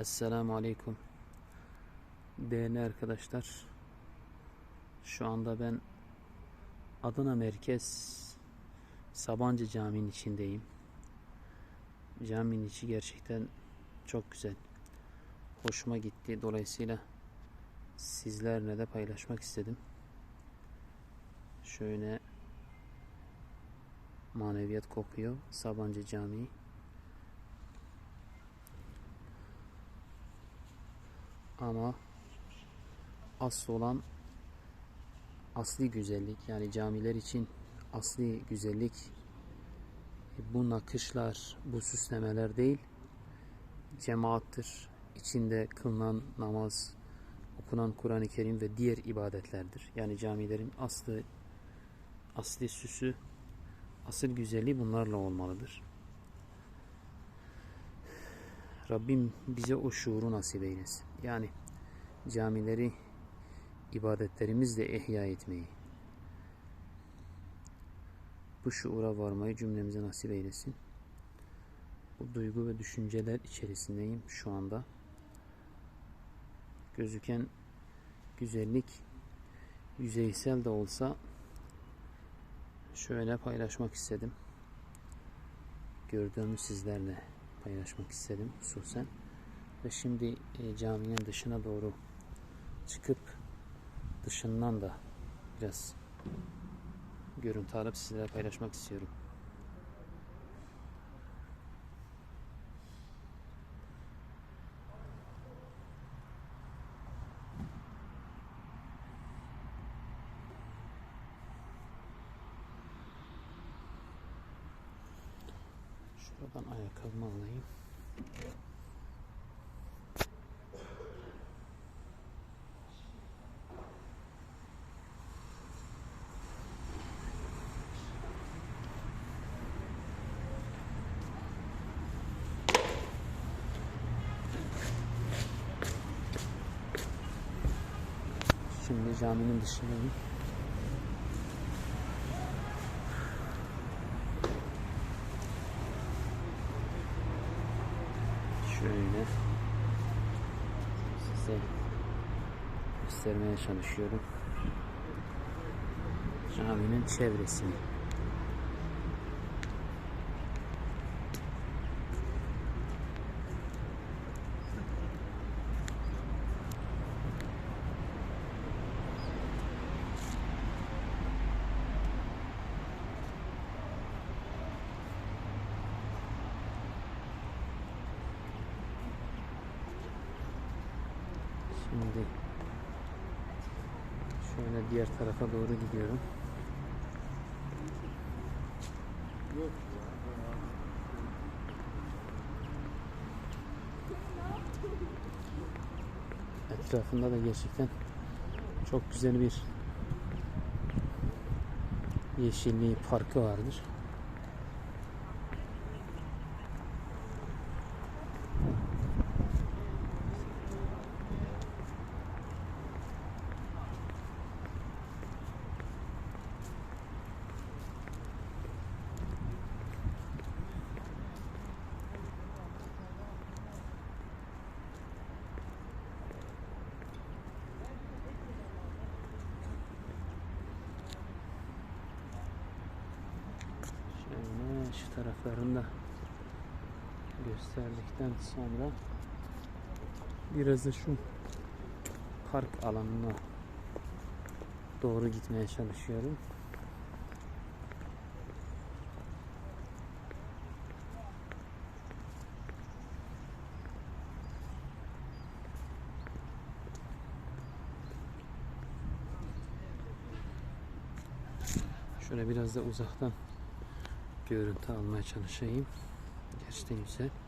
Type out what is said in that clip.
Esselamu Aleyküm. Değerli arkadaşlar. Şu anda ben Adana Merkez Sabancı Camii'nin içindeyim. Caminin içi gerçekten çok güzel. Hoşuma gitti. Dolayısıyla sizlerle de paylaşmak istedim. Şöyle maneviyat kokuyor Sabancı Camii. Ama asıl olan asli güzellik yani camiler için asli güzellik bu nakışlar, bu süslemeler değil cemaattır. İçinde kılınan namaz, okunan Kur'an-ı Kerim ve diğer ibadetlerdir. Yani camilerin aslı asli süsü, asıl güzelliği bunlarla olmalıdır. Rabbim bize o şuuru nasip eylesin. Yani camileri ibadetlerimizle ihya etmeyi, bu şuura varmayı cümlemize nasip eylesin. Bu duygu ve düşünceler içerisindeyim şu anda. Gözüken güzellik yüzeysel de olsa şöyle paylaşmak istedim. Gördüğümü sizlerle paylaşmak istedim hususen. Ve şimdi e, caminin dışına doğru çıkıp dışından da biraz görüntü alıp sizlere paylaşmak istiyorum. Şuradan ayakkabımı alayım. Şimdi caminin dışındayım. Şöyle size göstermeye çalışıyorum. Caminin çevresini. Şimdi şöyle diğer tarafa doğru gidiyorum. Etrafında da gerçekten çok güzel bir yeşilliği parkı vardır. Şöyle şu taraflarını da gösterdikten sonra biraz da şu park alanına doğru gitmeye çalışıyorum. Şöyle biraz da uzaktan görüntü almaya çalışayım. Güzel.